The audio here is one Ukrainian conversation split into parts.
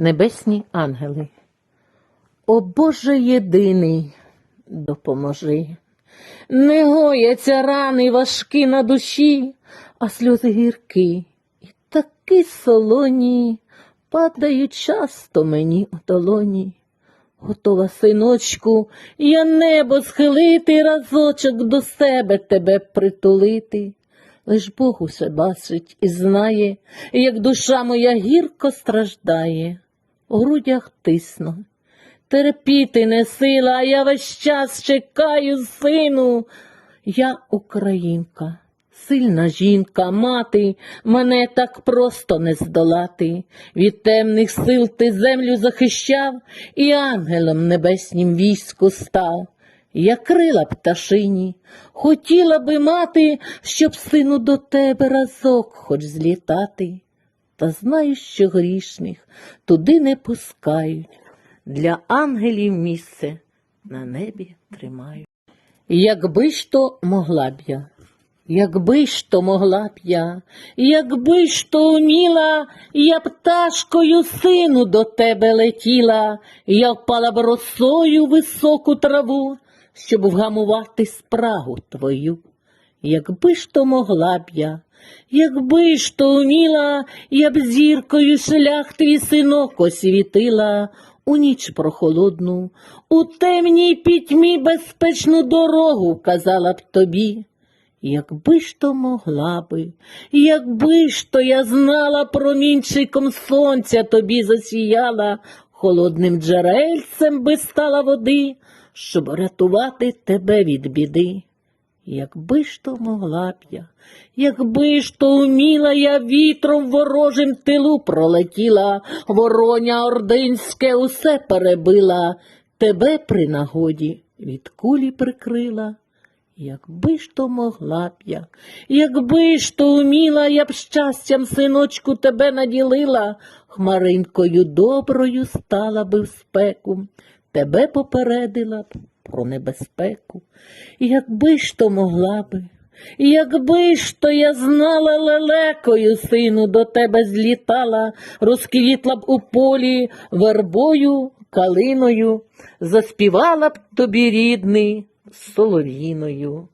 Небесні ангели. О Боже єдиний, допоможи. Не гояться рани важкі на душі, а сльози гіркі і такі солоні падають часто мені у долоні. Готова, синочку, я небо схилити, разочок до себе тебе притулити. Лиш Бог усе бачить і знає, як душа моя гірко страждає, у грудях тисно. Терпіти не сила, а я весь час чекаю, сину. Я українка, сильна жінка, мати, мене так просто не здолати. Від темних сил ти землю захищав і ангелом небеснім війську став. Я крила пташині, хотіла би мати, щоб сину до тебе разок хоч злітати. Та знаю, що грішних туди не пускають. Для ангелів місце на небі тримають. Якби ж то могла б я, якби ж то могла б я, якби ж то уміла, я пташкою сину до тебе летіла, я впала б росою високу траву, щоб вгамувати спрагу твою. Якби ж то могла б я, якби ж то уміла, я б зіркою шлях твій синок освітила, у ніч прохолодну, у темній пітьмі безпечну дорогу вказала б тобі. Якби ж то могла би, якби ж то я знала промінчиком сонця тобі засіяла, холодним джерельцем би стала води, щоб рятувати тебе від біди. Якби ж то могла б я, якби ж то уміла я вітром ворожим тилу пролетіла, вороня ординське усе перебила, тебе при нагоді від кулі прикрила. Якби ж то могла б я, якби ж то уміла, я б щастям, синочку, тебе наділила, хмаринкою доброю стала би в спеку, тебе попередила б про небезпеку. Якби ж то могла би, якби ж то я знала лелекою, сину, до тебе злітала, розквітла б у полі вербою, калиною, заспівала б тобі рідний солов'їною.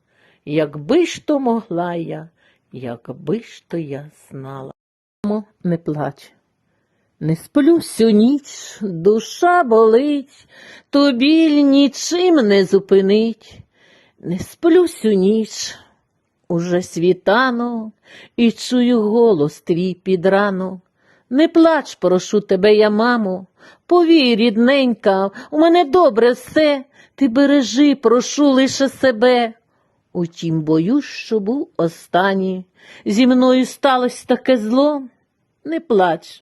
Якби ж то могла я, якби ж то я знала. Не плач. Не сплю всю ніч, душа болить, то біль нічим не зупинить. Не сплю всю ніч, уже світано, і чую голос твій під рану. Не плач, прошу тебе, я, мамо, повір, рідненька, у мене добре все, ти бережи, прошу лише себе. Утім, боюсь, що був останній. Зі мною сталося таке зло. Не плач,